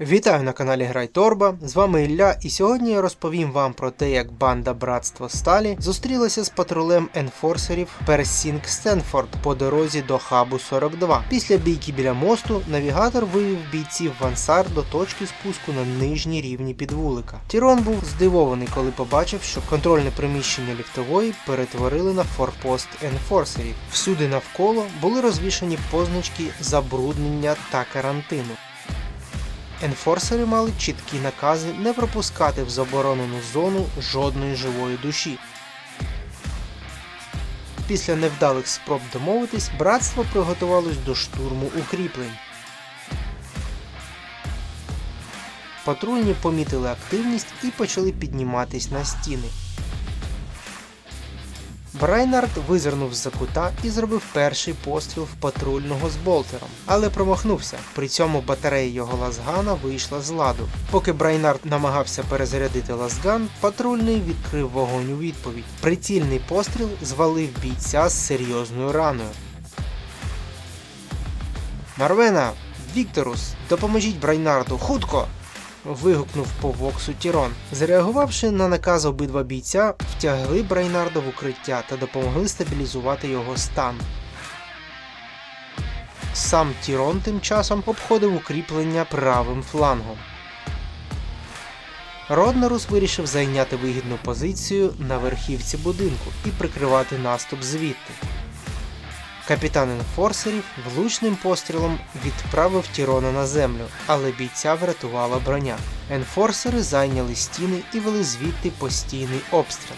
Вітаю на каналі Грай Торба. З вами Ілля, і сьогодні я розповім вам про те, як банда Братство Сталі зустрілася з патрулем енфорсерів Персінг Стенфорд по дорозі до хабу 42. Після бійки біля мосту навігатор вивів бійців Вансар до точки спуску на нижній рівні підвулика. Тірон був здивований, коли побачив, що контрольне приміщення ліфтової перетворили на форпост енфорсерів. Всюди навколо були розвішані позначки забруднення та карантину. Енфорсери мали чіткі накази не пропускати в заборонену зону жодної живої душі. Після невдалих спроб домовитись, братство приготувалось до штурму укріплень. Патрульні помітили активність і почали підніматись на стіни. Брайнард визирнув з-за кута і зробив перший постріл в патрульного з болтером, але промахнувся. При цьому батарея його лазгана вийшла з ладу. Поки Брайнард намагався перезарядити лазган, патрульний відкрив вогонь у відповідь. Прицільний постріл звалив бійця з серйозною раною. Марвена! Вікторус! Допоможіть Брайнарду! Хутко! Вигукнув по воксу Тірон. Зреагувавши на наказ обидва бійця, втягли Брайнарда в укриття та допомогли стабілізувати його стан. Сам Тірон тим часом обходив укріплення правим флангом. Роднерус вирішив зайняти вигідну позицію на верхівці будинку і прикривати наступ звідти. Капітан енфорсерів влучним пострілом відправив Тірона на землю, але бійця врятувала броня. Енфорсери зайняли стіни і вели звідти постійний обстріл.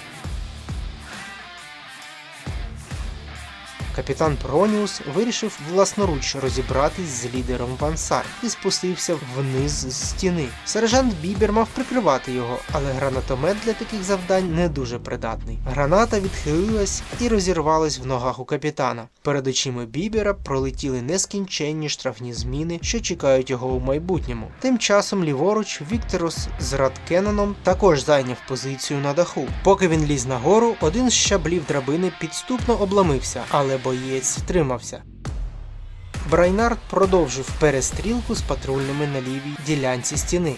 Капітан Проніус вирішив власноруч розібратись з лідером Вансар і спустився вниз з стіни. Сержант Бібер мав прикривати його, але гранатомет для таких завдань не дуже придатний. Граната відхилилась і розірвалась в ногах у капітана. Перед очима Бібера пролетіли нескінченні штрафні зміни, що чекають його у майбутньому. Тим часом ліворуч Вікторус з Радкеноном також зайняв позицію на даху. Поки він ліз нагору, один з щаблів драбини підступно обламився, але боєць втримався. Брайнард продовжив перестрілку з патрульними на лівій ділянці стіни.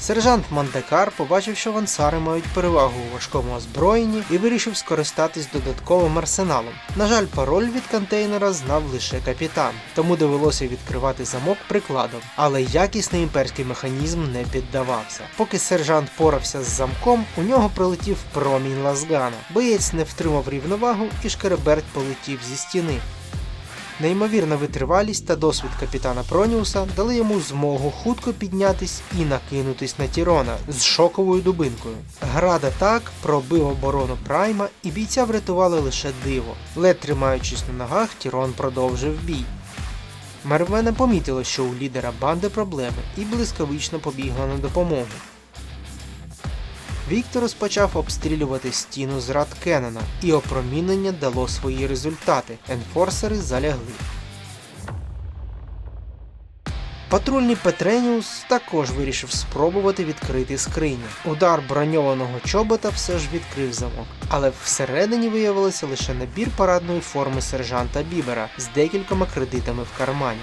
Сержант Мандекар побачив, що вансари мають перевагу у важкому озброєнні і вирішив скористатись додатковим арсеналом. На жаль, пароль від контейнера знав лише капітан, тому довелося відкривати замок прикладом, але якісний імперський механізм не піддавався. Поки сержант порався з замком, у нього прилетів промінь лазгана. Боєць не втримав рівновагу і шкереберть полетів зі стіни. Неймовірна витривалість та досвід капітана Проніуса дали йому змогу хутко піднятись і накинутись на Тірона з шоковою дубинкою. Град атак пробив оборону Прайма і бійця врятували лише диво. Лед тримаючись на ногах, Тірон продовжив бій. Мервена помітила, що у лідера банди проблеми, і блискавично побігла на допомогу. Віктор розпочав обстрілювати стіну з Радкенена, і опромінення дало свої результати. Енфорсери залягли. Патрульний Петреніус також вирішив спробувати відкрити скриню. Удар броньованого чобота все ж відкрив замок, але всередині виявилося лише набір парадної форми сержанта Бібера з декількома кредитами в кармані.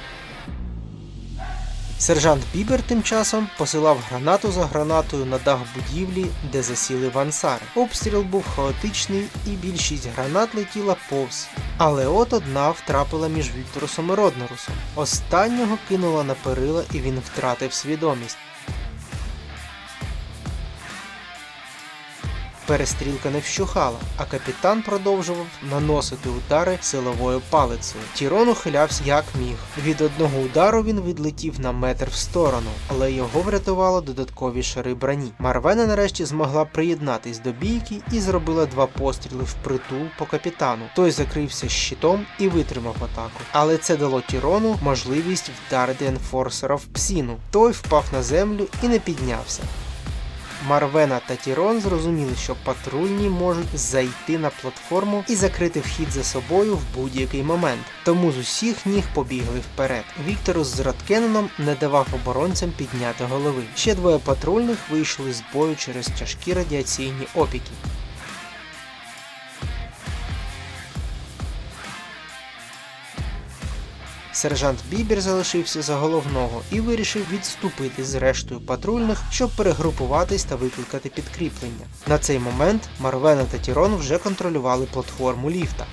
Сержант Бібер тим часом посилав гранату за гранатою на дах будівлі, де засіли вансари. Обстріл був хаотичний і більшість гранат летіла повз. Але от одна втрапила між Вікторусом і Роднерусом. Останнього кинула на перила і він втратив свідомість. Перестрілка не вщухала, а капітан продовжував наносити удари силовою палицею. Тірон ухилявся як міг. Від одного удару він відлетів на метр в сторону, але його врятувало додаткові шари броні. Марвена нарешті змогла приєднатись до бійки і зробила два постріли впритул по капітану. Той закрився щитом і витримав атаку. Але це дало Тірону можливість вдарити енфорсера в псіну. Той впав на землю і не піднявся. Марвена та Тірон зрозуміли, що патрульні можуть зайти на платформу і закрити вхід за собою в будь-який момент. Тому з усіх ніг побігли вперед. Віктору з Радкеноном не давав оборонцям підняти голови. Ще двоє патрульних вийшли з бою через тяжкі радіаційні опіки. Сержант Бібер залишився за головного і вирішив відступити з рештою патрульних, щоб перегрупуватись та викликати підкріплення. На цей момент Марвена та Тірон вже контролювали платформу ліфта.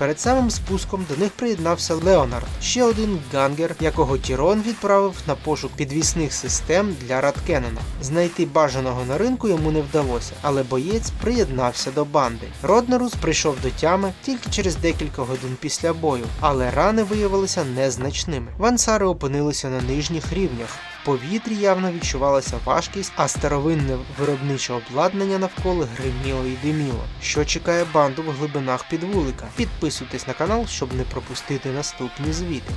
Перед самим спуском до них приєднався Леонард, ще один гангер, якого Тірон відправив на пошук підвісних систем для Радкеннена. Знайти бажаного на ринку йому не вдалося, але боєць приєднався до банди. Роднерус прийшов до тями тільки через декілька годин після бою, але рани виявилися незначними. Вансари опинилися на нижніх рівнях. Повітрі явно відчувалася важкість, а старовинне виробниче обладнання навколо гриміло і диміло. Що чекає банду в глибинах підвулика? Підписуйтесь на канал, щоб не пропустити наступні звіти.